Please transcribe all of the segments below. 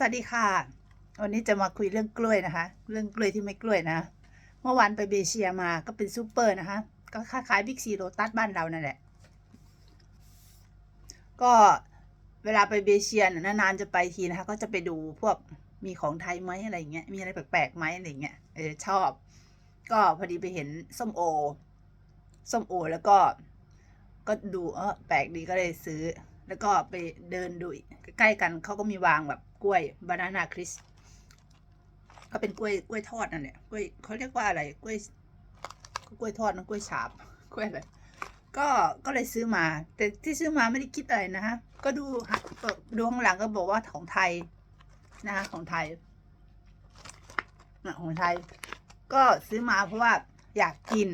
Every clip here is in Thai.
สวัสดีค่ะ วันนี้จะมาคุยเรื่องกล้วยนะคะ เรื่องกล้วยที่ไม่กล้วยนะ เมื่อวานไปเบเชียมาก็เป็นซูเปอร์นะคะ ก็คล้ายๆบิ๊กซีโรตัสบ้านเรานั่นแหละ ก็เวลาไปเบเชียนะนานๆจะไปทีนะคะ ก็จะไปดูพวกมีของไทยไหมอะไรเงี้ย มีอะไรแปลกๆไหมอะไรเงี้ย เออชอบ ก็พอดีไปเห็นส้มโอ ส้มโอแล้วก็ ก็ดูเออแปลกดีก็เลยซื้อ แล้วก็ไปเดินดูใกล้ๆกันเขาก็มีวางแบบ กล้วยบานานาคริสก็เป็นกล้วยกล้วยทอดนั่นแหละกล้วยเขาเรียกว่าอะไรกล้วยกล้วยทอดนะกล้วยฉาบกล้วยอะไรก็ก็เลยซื้อมา แต่ที่ซื้อมาไม่ได้คิดอะไรนะฮะก็ดูดูข้างหลังก็บอกว่าของไทยนะคะของไทยอะของไทย ก็ซื้อมาเพราะว่าอยากกิน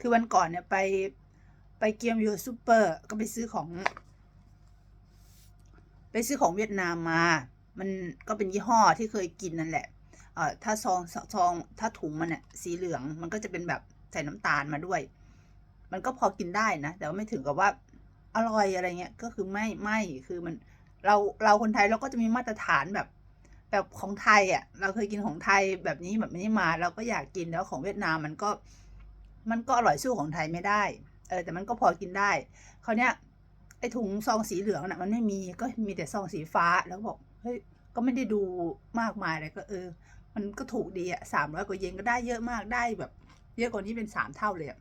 คือวันก่อนเนี่ยไปไปเกียมยูซูเปอร์ ก็ไปซื้อของ ไปซื้อของเวียดนามมา มันก็เป็นยี่ห้อที่เคยกินนั่นแหละเอ่อถ้าซองซองถ้าถุงมันเนี่ยสีเหลืองมันก็จะเป็นแบบใส่น้ำตาลมาด้วย มันก็พอกินได้นะ แต่ว่าไม่ถึงกับว่าอร่อยอะไรเงี้ย ก็คือไม่ไม่คือมันเราเราคนไทยเราก็จะมีมาตรฐานแบบแบบของไทยอะ เราเคยกินของไทยแบบนี้แบบนี้มา เราก็อยากกินแล้วของเวียดนามมันก็ มันก็อร่อยสู้ของไทยไม่ได้ เออแต่มันก็พอกินได้ คราวเนี้ยไอ้ถุงซองสีเหลืองน่ะมันไม่มีก็มีแต่ซองสีฟ้าแล้วบอก เฮ้ยก็ไม่ได้ดูมากมายเลยก็เออ มันก็ถูกดีอะสามร้อยกว่าเยนก็ได้เยอะมากได้แบบ เยอะกว่านี้เป็นสามเท่าเลยอะ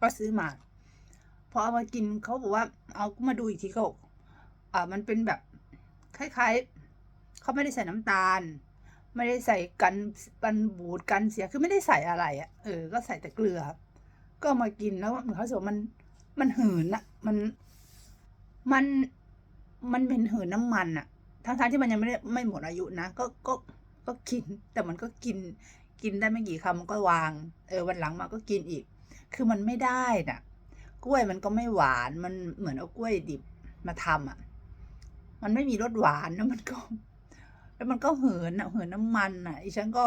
ก็ซื้อมาพอเอามากินเขาบอกว่า เอามาดูอีกทีเขาบอกอ่ามันเป็นแบบคล้ายๆเขาไม่ได้ใส่น้ำตาล ไม่ได้ใส่กันกันบูดกันเสียคือไม่ได้ใส่อะไรอะเออ ก็ใส่แต่เกลือ ก็มากินแล้วเขาบอกว่ามันมันหืนอะมันมันมันเป็นหืนน้ำมันอะ ทั้งๆที่มันยังไม่ได้ไม่หมดอายุนะก็ก็ก็กิน แต่มันก็กินกินได้ไม่กี่คำมันก็วาง เออวันหลังมาก็กินอีก คือมันไม่ได้น่ะ กล้วยมันก็ไม่หวานมันเหมือนเอากล้วยดิบมาทำอะ มันไม่มีรสหวานแล้วมันก็ แล้วมันก็เหินอะเหินน้ำมันอะอีฉันก็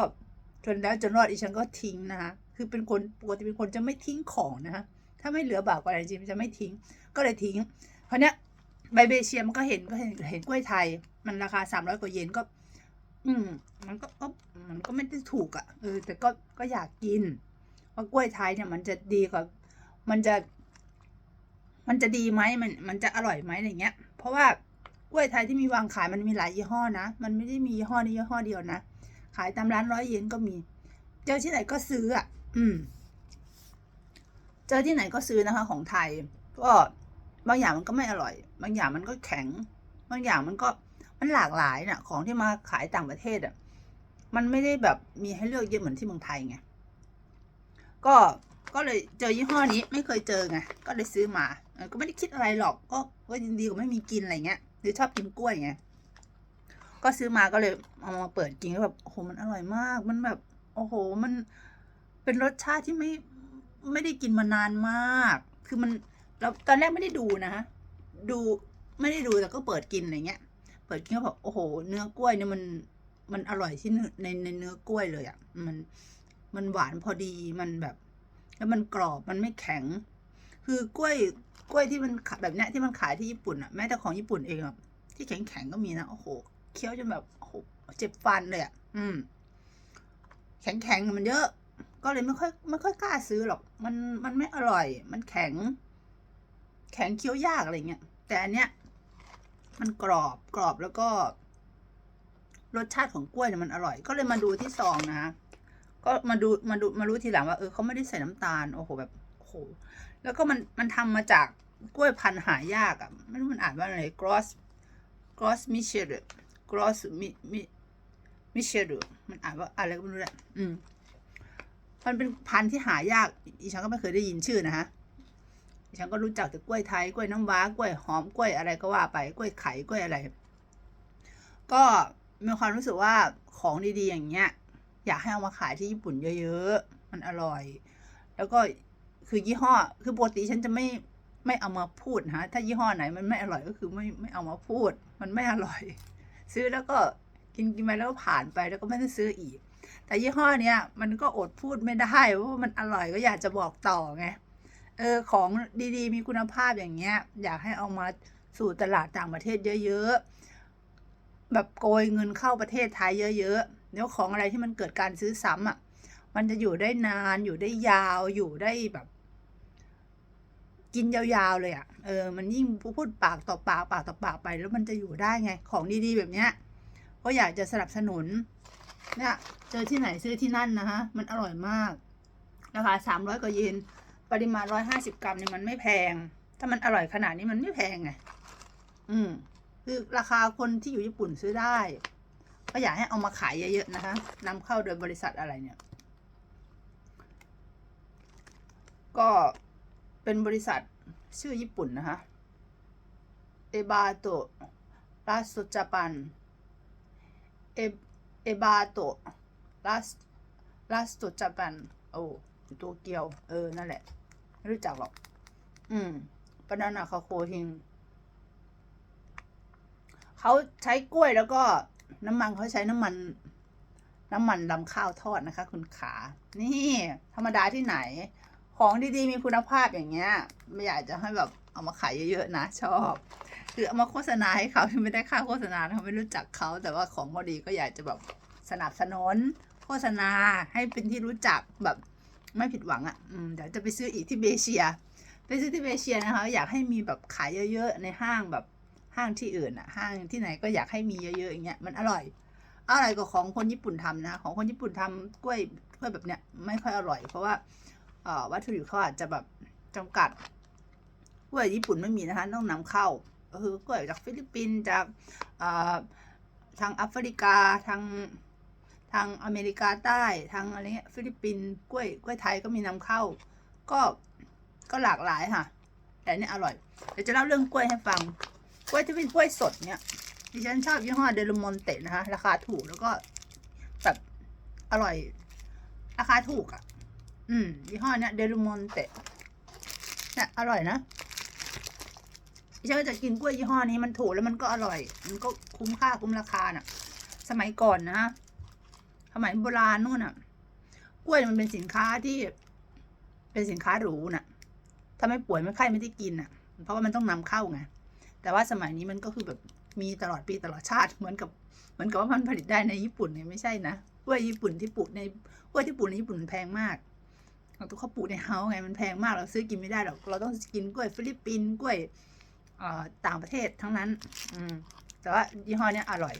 จนแล้วจนรอดอีฉันก็ทิ้งนะคะคือเป็นคนปกติเป็นคนจะไม่ทิ้งของนะคะถ้าไม่เหลือบากอะไรจริงจะไม่ทิ้ง ก็เลยทิ้ง เพราะเนี้ย ใบเบเชียมันก็เห็นก็เห็นเห็นกล้วยไทย มันราคาสามร้อยกว่าเยนก็ อืม มันก็ก็มันก็ไม่ได้ถูกอะ่ะเออแต่ก็ก็อยากกินว่ากล้วยไทยเนี่ย มันจะดีกว่า มันจะ มันจะดีไหมมัน มันจะอร่อยไหมอะไรเงี้ย เพราะว่ากล้วยไทยที่มีวางขายมันมีหลายยี่ห้อนะมันไม่ได้มียี่ห้อนี้ยี่ห้อเดียวนะขายตามร้านร้อยเยนก็มี เจอที่ไหนก็ซื้ออะ อืม เจอที่ไหนก็ซื้อนะคะ ของไทยก็ บางอย่างมันก็ไม่อร่อย บางอย่างมันก็แข็ง บางอย่างมันก็มันหลากหลายน่ะ ของที่มาขายต่างประเทศอะ มันไม่ได้แบบมีให้เลือกเยอะเหมือนที่เมืองไทยไง ก็ก็เลยเจอยี่ห้อนี้ไม่เคยเจอไง ก็เลยซื้อมา ก็ไม่ได้คิดอะไรหรอก ก็ก็ยินดีกว่าไม่มีกินอะไรเงี้ย หรือชอบกินกล้วยไง ก็ซื้อมาก็เลยเอามาเปิดกินก็แบบโอ้โหมันอร่อยมาก มันแบบโอ้โหมันเป็นรสชาติที่ไม่ไม่ได้กินมานานมาก คือมัน เราตอนแรกไม่ได้ดูนะฮะดูไม่ได้ดูแต่ก็เปิดกินอะไรเงี้ย เปิดกินก็แบบโอ้โห เนื้อกล้วยเนี่ยมันมันอร่อยที่ในในเนื้อกล้วยเลยอะ่ะมันมันหวานพอดีมันแบบ แล้วมันกรอบมันไม่แข็ง คือกล้วยกล้วยที่มันแบบเนี้ยที่มันขายที่ญี่ปุ่นอะ่ะแม้แต่ของญี่ปุ่นเองอะที่แข็งแข็งก็มีนะโอ้โหเคี้ยวจนแบบโอ้โหเจ็บฟันเลยอะ่ะอืม แข็งแข็งมันเยอะ ก็เลยไม่ค่อยไม่ค่อยกล้าซื้อหรอก มันมันไม่อร่อย มันแข็ง แข็งเคี้ยวยากอะไรเงี้ย แต่อันเนี้ย มันกรอบกรอบแล้วก็ รสชาติของกล้วยเนี่ยมันอร่อย ก็เลยมาดูที่ซองนะก็มาดูมาดูมารู้ทีหลังว่าเออเขาไม่ได้ใส่น้ำตาลโอ้โหแบบโอ้โหแล้วก็มันมันทำมาจากกล้วยพันธุ์หายากอะ่ะไม่รู้มันอ่านว่าอะไร gross gross m i c h e l gross mi mi m i c h e l มันอ่านว่าอะไรก็ไม่รู้แหละอืมมันเป็นพันธุ์ที่หายากอีฉันก็ไม่เคยได้ยินชื่อนะฮะ ฉันก็รู้จักแต่กล้วยไทยกล้วยน้ำว้ากล้วยหอมกล้วยอะไรก็ว่าไปกล้วยไข่กล้วยอะไร ก็มีความรู้สึกว่าของดีๆอย่างเงี้ย อยากให้เอามาขายที่ญี่ปุ่นเยอะๆ มันอร่อย แล้วก็คือยี่ห้อ คือปกติฉันจะไม่ไม่เอามาพูดนะถ้ายี่ห้อไหนมันไม่อร่อยก็คือไม่ไม่เอามาพูด มันไม่อร่อย ซื้อแล้วก็กินกินไปแล้วก็ผ่านไปแล้วก็ไม่ได้ซื้ออีก แต่ยี่ห้อเนี้ยมันก็อดพูดไม่ได้ว่ามันอร่อยก็อยากจะบอกต่อไง เออของดีๆ มีคุณภาพอย่างเงี้ย อยากให้เอามาสู่ตลาดต่างประเทศเยอะๆ แบบโกยเงินเข้าประเทศไทยเยอะๆเดี๋ยวของอะไรที่มันเกิดการซื้อซ้ำอะ มันจะอยู่ได้นานอยู่ได้ยาวอยู่ได้แบบ กินยาวๆเลยอะ่ะเออมันยิ่งพูดปากต่อปากปากต่อปากไป แล้วมันจะอยู่ได้ไง ของดีๆแบบเนี้ยก็อยากจะสนับสนุนเนี่ยเจอที่ไหนซื้อที่นั่นนะฮะมันอร่อยมากราคาสามร้อยกว่าเยน ปริมาณร้อยห้าสิบกรัมเนี่ยมันไม่แพง ถ้ามันอร่อยขนาดนี้มันไม่แพงไง อืม คือราคาคนที่อยู่ญี่ปุ่นซื้อได้ ก็อยากให้เอามาขายเยอะๆนะคะนำเข้าโดยบริษัทอะไรเนี่ย ก็เป็นบริษัทชื่อญี่ปุ่นนะคะ เอบาโตะรัสจาปัน เอเอบาโตะรัสรัสโตจาปัน โอ้อยู่โตเกียว เออ นั่นแหละ ไม่รู้จักหรอก อืมปานานาคาโคฮิงเขาใช้กล้วยแล้วก็น้ำมันเขาใช้น้ำมัน น้ำมันลำข้าวทอดนะคะ คุณขา นี่ ธรรมดาที่ไหน ของดีๆ มีคุณภาพอย่างเงี้ย ไม่อยากจะให้แบบเอามาขายเยอะๆนะ ชอบคือเอามาโฆษณาให้เขาไม่ได้ค่าโฆษณาเขาไม่รู้จักเขา แต่ว่าของพอดีก็อยากจะแบบสนับสนุนโฆษณาให้เป็นที่รู้จักแบบ ไม่ผิดหวังอะ่ะเดี๋ยวจะไปซื้ออีกที่เบเชีย ไปซื้อที่เบเชียนะคะ อยากให้มีแบบขายเยอะๆ ในห้างแบบห้างที่อื่นอะห้างที่ไหนก็อยากให้มีเยอะๆอย่างเงี้ย มันอร่อย อร่อยกว่าของคนญี่ปุ่นทำนะ ของคนญี่ปุ่นทำกล้วยกล้วยแบบเนี้ยไม่ค่อยอร่อย เพราะว่าวัตถุดิบเขาอาจจะแบบจำกัดกล้วยญี่ปุ่นไม่มีนะคะต้องนำเข้าก็คือกล้วยจากฟิลิปปินส์จากทางแอฟริกาทาง ทางอเมริกาใต้ทางอะไรเงี้ยฟิลิปปินส์กล้วยกล้วยไทยก็มีนำเข้า ก็ก็หลากหลายค่ะ แต่อันนี่อร่อยเดี๋ยวจะเล่าเรื่องกล้วยให้ฟัง กล้วยที่เป็นกล้วยสดเนี่ยดิฉันชอบยี่ห้อเดลมอนเตนะคะ ราคาถูกแล้วก็แบบอร่อย ราคาถูกอะ่ะ อืมยี่ห้อเนี้ยเดลมอนเตเนี่ยอร่อยนะดิฉันก็จะกินกล้วยยี่ห้อนี้มันถูกแล้วมันก็อร่อย มันก็คุ้มค่าคุ้มราคาน่ะ สมัยก่อนนะ สมัยโบราณนู่นน่ะ กล้วยมันเป็นสินค้าที่เป็นสินค้าหรูน่ะ ถ้าไม่ป่วยไม่ไข้ไม่ได้กินน่ะ เพราะว่ามันต้องนำเข้าไง แต่ว่าสมัยนี้มันก็คือแบบมีตลอดปีตลอดชาติเหมือนกับเหมือนกับว่ามันผลิตได้ในญี่ปุ่นเนี่ยไม่ใช่นะกล้วยญี่ปุ่นที่ปลูกในกล้วยที่ปลูกในญี่ปุ่นมันแพงมากเราต้องเขาปลูกในเฮาไงมันแพงมากเราซื้อกินไม่ได้หรอกเราต้องกินกล้วยฟิลิปปินส์กล้วยต่างประเทศทั้งนั้น อืม แต่ว่ายี่ห้อเนี้ยอร่อย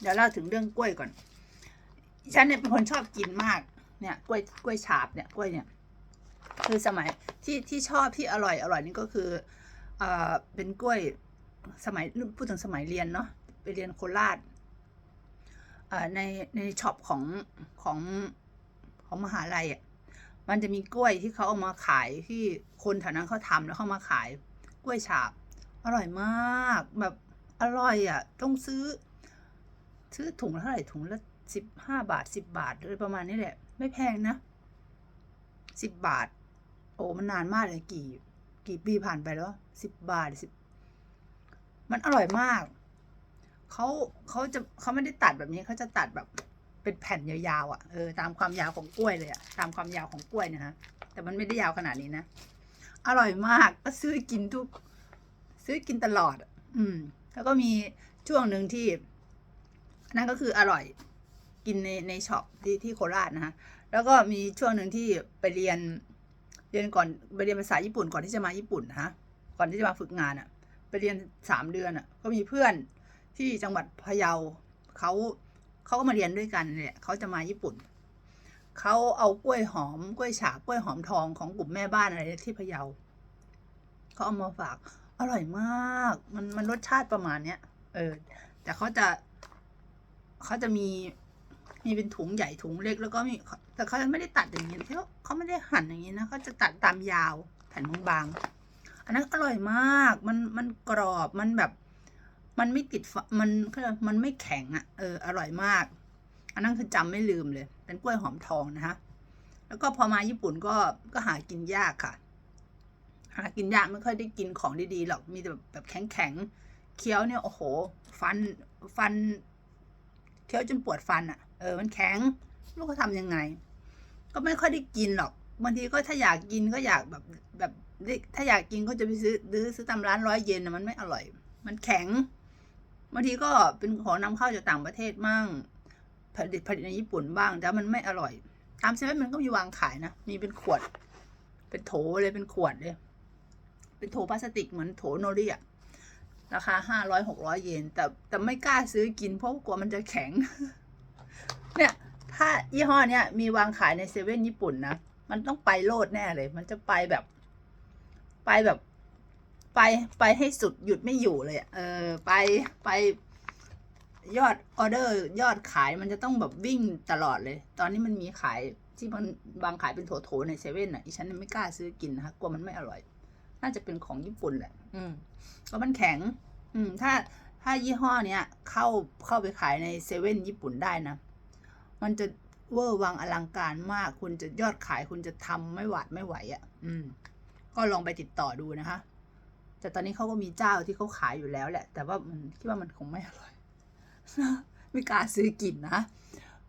เดี๋ยวเล่าถึงเรื่องกล้วยก่อน ฉันเนี่ยเป็นคนชอบกินมาก เนี่ยกล้วยกล้วยฉาบเนี่ยกล้วยเนี่ย คือสมัยที่ที่ชอบที่อร่อยอร่อยนี่ก็คือเอ่อเป็นกล้วยสมัยพูดถึงสมัยเรียนเนาะไปเรียนโคราชในในช็อปของของของมหาลัยอะมันจะมีกล้วยที่เขาเอามาขายที่คนแถวนั้นเขาทำแล้วเขามาขายกล้วยฉาบ อร่อยมาก แบบอร่อยอะ ต้องซื้อ ซื้อถุงละเท่าไหร่ถุงละ สิบห้าบาทสิบบาทเลยประมาณนี้แหละ ไม่แพงนะสิบบาท โอ้มันนานมากเลยกี่ กี่ปีผ่านไปแล้วสิบบาทสิบมันอร่อยมากเขาเขาจะเขาไม่ได้ตัดแบบนี้เขาจะตัดแบบเป็นแผ่นยาวๆอะเออตามความยาวของกล้วยเลยอะตามความยาวของกล้วยเนะฮะแต่มันไม่ได้ยาวขนาดนี้นะอร่อยมากก็ซื้อกินทุก ซื้อกินตลอด อืม แล้วก็มีช่วงหนึ่งที่นั่นก็คืออร่อย กินในในช็อปที่ที่โคราชนะฮะแล้วก็มีช่วงหนึ่งที่ไปเรียนเรียนก่อนไปเรียนภาษาญี่ปุ่นก่อนที่จะมาญี่ปุ่นนะฮะก่อนที่จะมาฝึกงานอะ่ะไปเรียนสามเดือนอะ่ะก็มีเพื่อนที่จังหวัดพะเยาเขาเขาก็มาเรียนด้วยกันเนี่ยเขาจะมาญี่ปุ่นเขาเอากล้วยหอมกล้วยฉาบกล้วยหอมทองของกลุ่มแม่บ้านอะไรที่พะเยาเขาเอามาฝาก อร่อยมาก มันมันรสชาติประมาณเนี้ยเออ แต่เขาจะเขาจะมี มีเป็นถุงใหญ่ถุงเล็กแล้วก็มีแต่เขาไม่ได้ตัดอย่างนี้เขาเขาไม่ได้หั่นอย่างนี้นะเขาจะตัดตามยาวแผ่นบางๆอันนั้นอร่อยมากมันมันกรอบมันแบบ มันไม่ติดมันเขามันไม่แข็งอะ่ะเอออร่อยมาก อันนั้นคือจำไม่ลืมเลย เป็นกล้วยหอมทองนะคะแล้วก็พอมาญี่ปุ่นก็ก็หากินยากค่ะ หากินยากไม่ค่อยได้กินของดีๆหรอกมีแต่แบบแบบแข็งๆเคี้ยวเนี่ยโอ้โห ฟันฟันเคี้ยวจนปวดฟันอะ่ะ ออมันแข็งลูกเขาทำยังไง ก็ไม่ค่อยได้กินหรอกบางทีก็ถ้าอยากกินก็อยากแบบแบบถ้าอยากกินก็จะไปซื้อซื้อซื้อตามร้านร้อยเยนนะมันไม่อร่อย มันแข็งบางทีก็เป็นของนำเข้าจากต่างประเทศมั่งผลิตผลิตในญี่ปุ่นบ้างแต่มันไม่อร่อย ตามเซเว่นมันก็มีวางขายนะมีเป็นขวด เป็นโถเลยเป็นขวดเลย เป็นโถพลาสติกเหมือนโถโนริอะราคาห้าร้อยหกร้อยเยนแต่แต่ไม่กล้าซื้อกินเพราะกลัวมันจะแข็ง เนี่ยถ้ายี่ห้อเนี้ยมีวางขายในเซเว่นญี่ปุ่นนะ มันต้องไปโลดแน่เลย มันจะไปแบบ ไปแบบ ไปไปให้สุดหยุดไม่อยู่เลยเออไปไปยอดออเดอร์ยอดขายมันจะต้องแบบวิ่งตลอดเลย ตอนนี้มันมีขายที่มันบางขายเป็นโถๆในเซเว่นอะอีฉันไม่กล้าซื้อกินนะคะกลัวมันไม่อร่อย น่าจะเป็นของญี่ปุ่นแหละ อืมเพราะมันแข็ง อืม ถ้าถ้ายี่ห้อเนี้ยเข้าเข้าไปขายในเซเว่นญี่ปุ่นได้นะ มันจะเวอร์วังอลังการมาก คุณจะยอดขายคุณจะทำไม่หวาดไม่ไหวอะ่ะ อืม ก็ลองไปติดต่อดูนะคะ แต่ตอนนี้เขาก็มีเจ้าที่เขาขายอยู่แล้วแหละ แต่ว่ามันคิดว่ามันคงไม่อร่อยไม่กล้าซื้อกินนะ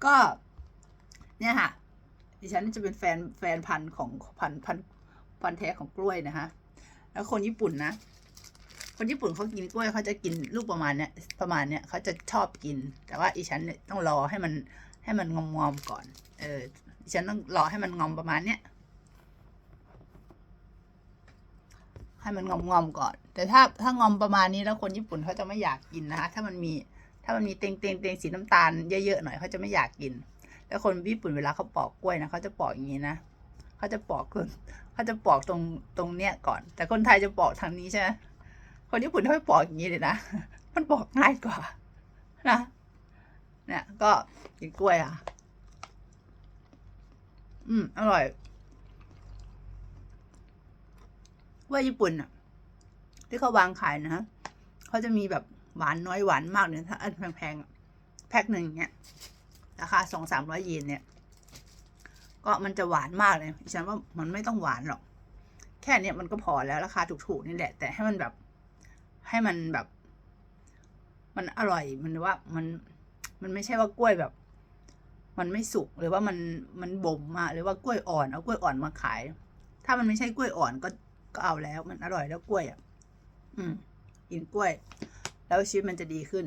ก็ เนี่ยค่ะ ดิฉันจะเป็นแฟนแฟนพันธุ์ของพันธุ์พันธุ์พันธุ์แท้ของกล้วยนะคะ แล้วคนญี่ปุ่นนะ คนญี่ปุ่นเขากินกล้วยเขาจะกินลูกประมาณเนี้ยประมาณเนี้ยเขาจะชอบกิน แต่ว่าอีฉันเนี่ยต้องรอให้มัน ให้มันงอมงอมๆก่อน เออฉันต้องรอให้มันงอมประมาณเนี้ยให้มันงอมงอมๆก่อน แต่ถ้าถ้างอมประมาณนี้แล้วคนญี่ปุ่นเขาจะไม่อยากกินนะคะ ถ้ามันมีถ้ามันมีเตงเตงเตงสีน้ำตาลเยอะๆหน่อยเขาจะไม่อยากกิน แล้วคนญี่ปุ่นเวลาเขาปอกกล้วยนะเขาจะปอกอย่างนี้นะเขาจะปอกคนเขาจะปอกตรงตรงเนี้ยก่อน แต่คนไทยจะปอกทางนี้ใช่ไหมคนญี่ปุ่นเขาไม่ปอกอย่างนี้เลยนะ มันปอกง่ายกว่านะ เนี่ย ก็กินกล้วยอะ อืม อร่อยกล้วยญี่ปุ่นอะ ที่เขาวางขายนะฮะเขาจะมีแบบหวานน้อยหวานมากเนี่ยถ้าอันแพงๆแพ็คหนึ่งเนี่ยราคาสองสามร้อยเยนเนี่ย ก็มันจะหวานมากเลยฉันว่ามันไม่ต้องหวานหรอก แค่เนี้ยมันก็พอแล้วราคาถูกๆนี่แหละ แต่ให้มันแบบ ให้มันแบบ มันอร่อยมันว่ามัน มันไม่ใช่ว่ากล้วยแบบ มันไม่สุกหรือว่ามันมันบ่มมาหรือว่ากล้วยอ่อนเอากล้วยอ่อนมาขาย ถ้ามันไม่ใช่กล้วยอ่อนก็ก็เอาแล้ว มันอร่อยแล้วกล้วยอะ อืมกินกล้วย แล้วชีวิตมันจะดีขึ้น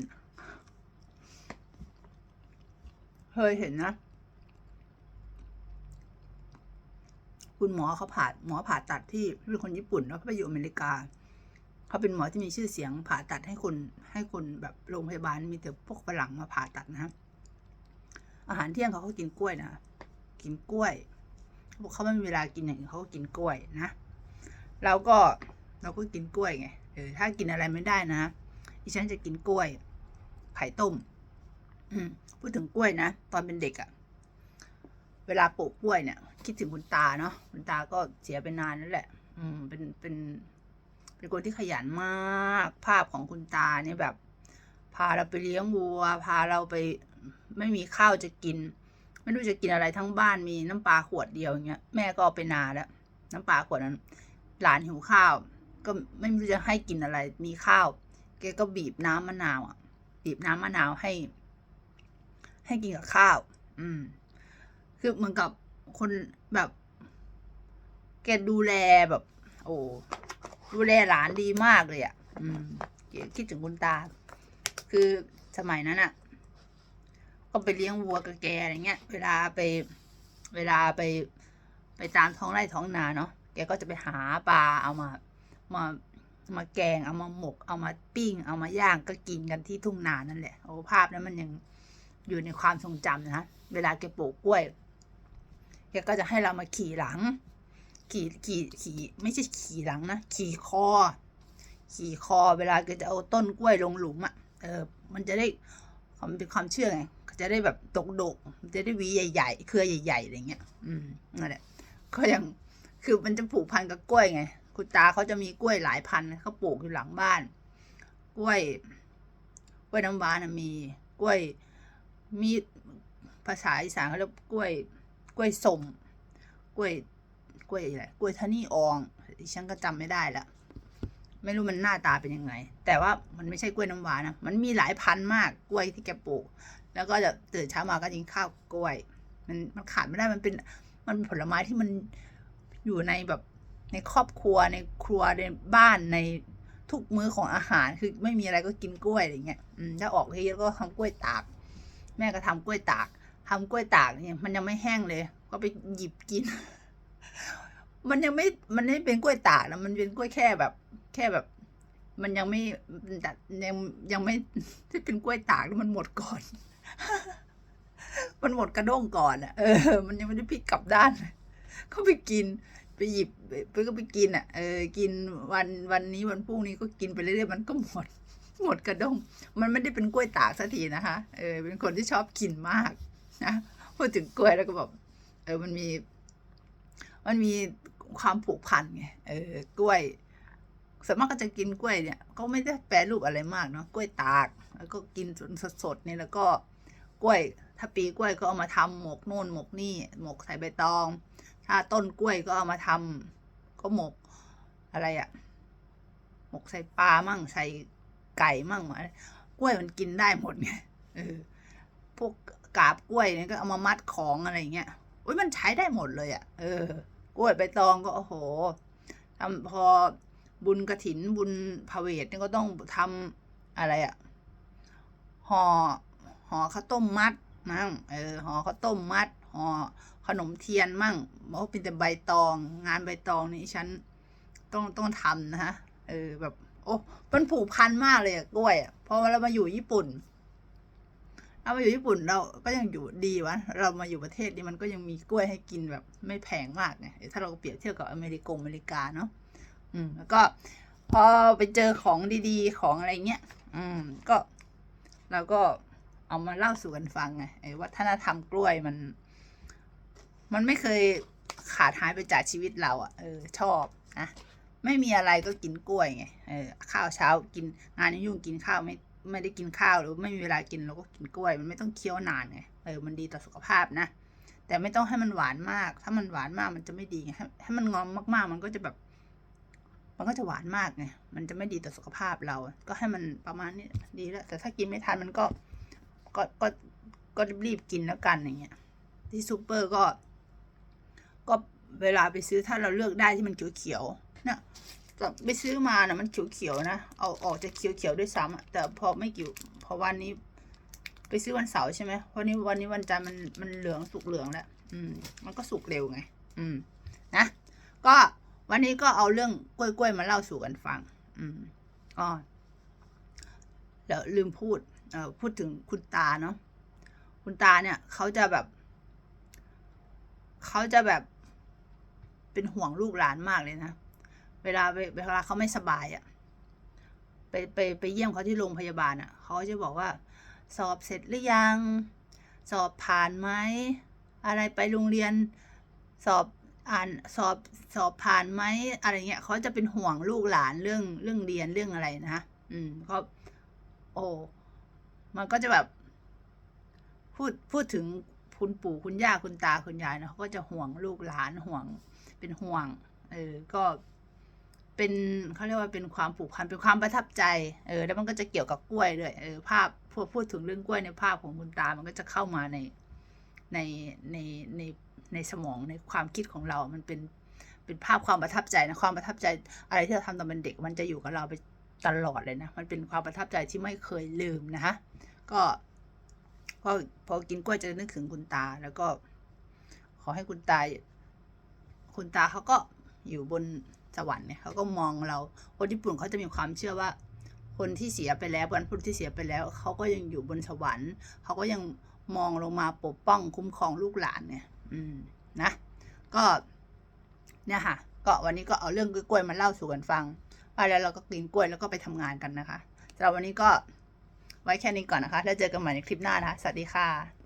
เคยเห็นนะ คุณหมอเขาผ่าหมอผ่าตัดที่เป็นคนญี่ปุ่นแล้วเขาไปอยู่อเมริกา เขาเป็นหมอที่มีชื่อเสียงผ่าตัดให้คนให้คนแบบโรงพยาบาลมีแต่พวกฝรั่งมาผ่าตัดนะอาหารเที่ยงเขาก็กินกล้วยนะกินกล้วยเขาบอกเขาไม่มีเวลากินอย่างอื่นเขาก็กินกล้วยนะเราก็เราก็กินกล้วยไงเออถ้ากินอะไรไม่ได้นะดิฉันจะกินกล้วย ไข่ต้มอืมพูดถึงกล้วยนะตอนเป็นเด็กอะเวลาปลูกกล้วยเนี่ย คิดถึงคุณตาเนาะคุณตาก็เสียไปนานแล้วแหละ อืมเป็นเป็น เป็นคนที่ขยันมาก ภาพของคุณตาเนี่ยแบบ พาเราไปเลี้ยงวัว พาเราไปไม่มีข้าวจะกิน ไม่รู้จะกินอะไรทั้งบ้านมีน้ำปลาขวดเดียวอย่างเงี้ยแม่ก็เอาไปนาแล้ว น้ำปลาขวดนั้น หลานหิวข้าว ก็ไม่รู้จะให้กินอะไร มีข้าวแกก็บีบน้ำมะนาวอะ บีบน้ำมะนาวให้ ให้กินกับข้าว อืม คือเหมือนกับคนแบบ แกดูแลแบบ โอ้ ดูแลหลานดีมากเลยอะ อืมคิดถึงคุณตา คือสมัยนั้นอะ ก็ไปเลี้ยงวัวกับแกอะไรเงี้ย เวลาไปเวลาไปไปตามท้องไร่ท้องนาเนาะ แกก็จะไปหาปลาเอามา มามาแกงเอามาหมก เอามาปิ้ง เอามาย่างก็กินกันที่ทุ่งนานั่นแหละ โอ้ภาพนั้นมันยังอยู่ในความทรงจำนะ เวลาแกปลูกกล้วย แกก็จะให้เรามาขี่หลัง ขี่ขี่ขี่ไม่ใช่ขี่หลังนะขี่คอ ขี่คอเวลาแกจะเอาต้นกล้วยลงหลุมอะ่ะเออมันจะได้มันเป็นความเชื่อไงจะได้แบบดกดกจะได้วีใหญ่ ๆ เครือใหญ่ๆอะไรเงี้ยอืมนั่นแหละก็ยังคือมันจะผูกพันกับกล้วยไง คุณตาเขาจะมีกล้วยหลายพันเขาปลูกอยู่หลังบ้าน กล้วย กล้วยน้ำว้านะมีกล้วยมีภาษาอีสานเขาเรียกกล้วย กล้วยสมกล้วย กล้วยอะไรกล้วยทะนี่อองฉันก็จำไม่ได้ละไม่รู้มันหน้าตาเป็นยังไง แต่ว่ามันไม่ใช่กล้วยน้ำว้านะมันมีหลายพันมากกล้วยที่แกปลูก แล้วก็จะตื่นเช้ามาก็กินข้าวกล้วย มันมันขาดไม่ได้มันเป็นมันเป็นผลไม้ที่มันอยู่ในแบบในครอบครัวในครัวในบ้านในทุกมื้อของอาหารคือไม่มีอะไรก็กินกล้วยอะไรเงี้ยถ้าออกเยอะก็ทำกล้วยตาก แม่ก็ทำกล้วยตากทำกล้วยตากเนี่ยมันยังไม่แห้งเลย ก็ไปหยิบกิน มันยังไม่ มันไม่เป็นกล้วยตากนะ มันเป็นกล้วยแค่แบบ แค่แบบ มันยังไม่ยังยังไม่ที่เป็นกล้วยตากแล้วมันหมดก่อน มันหมดกระด้งก่อนอะ เออ มันยังไม่ได้พลิกกลับด้านก็ไปกิน ไปหยิบไปก็ไปกินอะ เออ กินวันวันนี้วันพรุ่งนี้ก็กินไปเรื่อยๆมันก็หมด หมดกระด้ง มันไม่ได้เป็นกล้วยตากสักทีนะคะ เออ เป็นคนที่ชอบกินมากนะ พูดถึงกล้วยแล้วก็แบบ เออ มันมี มันมี ความผูกพันไงเออกล้วยส่วนมากก็จะกินกล้วยเนี่ยก็ไม่ได้แปรรูปอะไรมากเนาะกล้วยตาก แล้วก็กินสดๆนี่แล้วก็กล้วย ถ้าปีกล้วยก็เอามาทำหมกโน่นหมกนี่หมกใส่ใบตอง ถ้าต้นกล้วยก็เอามาทำก็หมกอะไรอะหมกใส่ปลามั่งใส่ไก่มั่งมากล้วยมันกินได้หมดไงเออพวกกาบกล้วยเนี่ยก็เอามามัดของอะไรเงี้ยโอ้ยมันใช้ได้หมดเลยอะ่ะ เออ กล้วยใบตองก็โอ้โหทำพอบุญกระถินบุญพระเวทนี่ก็ต้องทำอะไรอะห่อห่อข้าวต้มมัดมั่งเออห่อข้าวต้มมัดห่อขนมเทียนมั่งบอกว่าเป็นแต่ใบตอง งานใบตองนี่ฉันต้องต้องทำนะฮะเออแบบ โอ้มันผูกพันมากเลยอะกล้วยอะพอเรามาอยู่ญี่ปุ่น เรามาอยู่ญี่ปุ่นเราก็ยังอยู่ดีวะ เรามาอยู่ประเทศนี้มันก็ยังมีกล้วยให้กินแบบไม่แพงมากไงถ้าเราเปรียบเทียบกับอเมริกงอเมริกาเนาะอืม แล้วก็พอไปเจอของดีๆของอะไรเงี้ย อืม ก็เราก็เอามาเล่าสู่กันฟังไงไอ้วัฒนธรรมกล้วยมัน มันไม่เคยขาดหายไปจากชีวิตเราอะ่ะ เออ ชอบนะไม่มีอะไรก็กินกล้วยไง เออ ข้าวเช้ากินงานยุ่งกินข้าวไม่ ไม่ได้กินข้าวหรือไม่มีเวลากินเราก็กินกล้วย มันไม่ต้องเคี้ยวนานไงเออมันดีต่อสุขภาพนะ แต่ไม่ต้องให้มันหวานมาก ถ้ามันหวานมากมันจะไม่ดีไงให้ให้มันงอมมากๆ มันก็จะแบบ มันก็จะหวานมากไงมันจะไม่ดีต่อสุขภาพเรา ก็ให้มันประมาณนี้ดีแล้ว แต่ถ้ากินไม่ทันมันก็ก็ก็ก็รีบกินแล้วกันอย่างเงี้ยที่ซูเปอร์ก็ ก็เวลาไปซื้อถ้าเราเลือกได้ที่มันเขียวๆนะ แต่ไปซื้อมานะมันเขียวๆนะ เอาออกจะเขียวๆด้วยซ้ำแต่พอไม่กี่พอวันนี้ไปซื้อวันเสาร์ใช่ไหมวันนี้วันนี้วันจันทร์มันมันเหลืองสุกเหลืองแล้ว อืม มันก็สุกเร็วไง อืม นะ ก็วันนี้ก็เอาเรื่องกล้วยๆมาเล่าสู่กันฟัง อืมก็เดี๋ยวลืมพูด เอ่อ พูดถึงคุณตาเนาะ คุณตาเนี่ยเขาจะแบบ เขาจะแบบเป็นห่วงลูกหลานมากเลยนะ เวลาเวลาเขาไม่สบายอะ่ะไปไปไปเยี่ยมเขาที่โรงพยาบาลอะ่ะเขาจะบอกว่า สอบเสร็จหรือยัง สอบผ่านไหมอะไรไปโรงเรียนสอบอ่านสอบสอบผ่านไหมอะไรเงี้ยเขาจะเป็นห่วงลูกหลานเรื่องเรื่องเรียนเรื่องอะไรนะ อืมเขาโอ้มันก็จะแบบ พูดพูดถึงคุณปู่คุณย่าคุณตาคุณยายนะเขาก็จะห่วงลูกหลานห่วงเป็นห่วง เออ ก็ เป็นเขาเรียกว่าเป็นความผูกพันเป็นความประทับใจเออแล้วมันก็จะเกี่ยวกับกล้วยด้วยเออภาพพอพูดถึงเรื่องกล้วยในภาพของคุณตา มันก็จะเข้ามาในในในในในสมองในความคิดของเรา มันเป็นเป็นภาพความประทับใจนะความประทับใจอะไรที่เราทำตอนเป็นเด็ก มันจะอยู่กับเราไปตลอดเลยนะ มันเป็นความประทับใจที่ไม่เคยลืมนะคะก็ก็พอกินกล้วยจะนึกถึงคุณตา แล้วก็ ขอให้คุณตา คุณตาเขาก็อยู่บน สวรรค์เนี่ยเขาก็มองเรา คนญี่ปุ่นเขาจะมีความเชื่อว่า คนที่เสียไปแล้วบรรพุที่เสียไปแล้ว เขาก็ยังอยู่บนสวรรค์ เขาก็ยังมองลงมาปกป้องคุ้มครองลูกหลานเนี่ย อืมนะ ก็เนี่ยค่ะ ก็วันนี้ก็เอาเรื่องกล้วยมาเล่าสู่กันฟังว่าแล้วเราก็กินกล้วยแล้วก็ไปทำงานกันนะคะสำหรับวันนี้ก็ไว้แค่นี้ก่อนนะคะ แล้วเจอกันใหม่ในคลิปหน้านะคะ สวัสดีค่ะ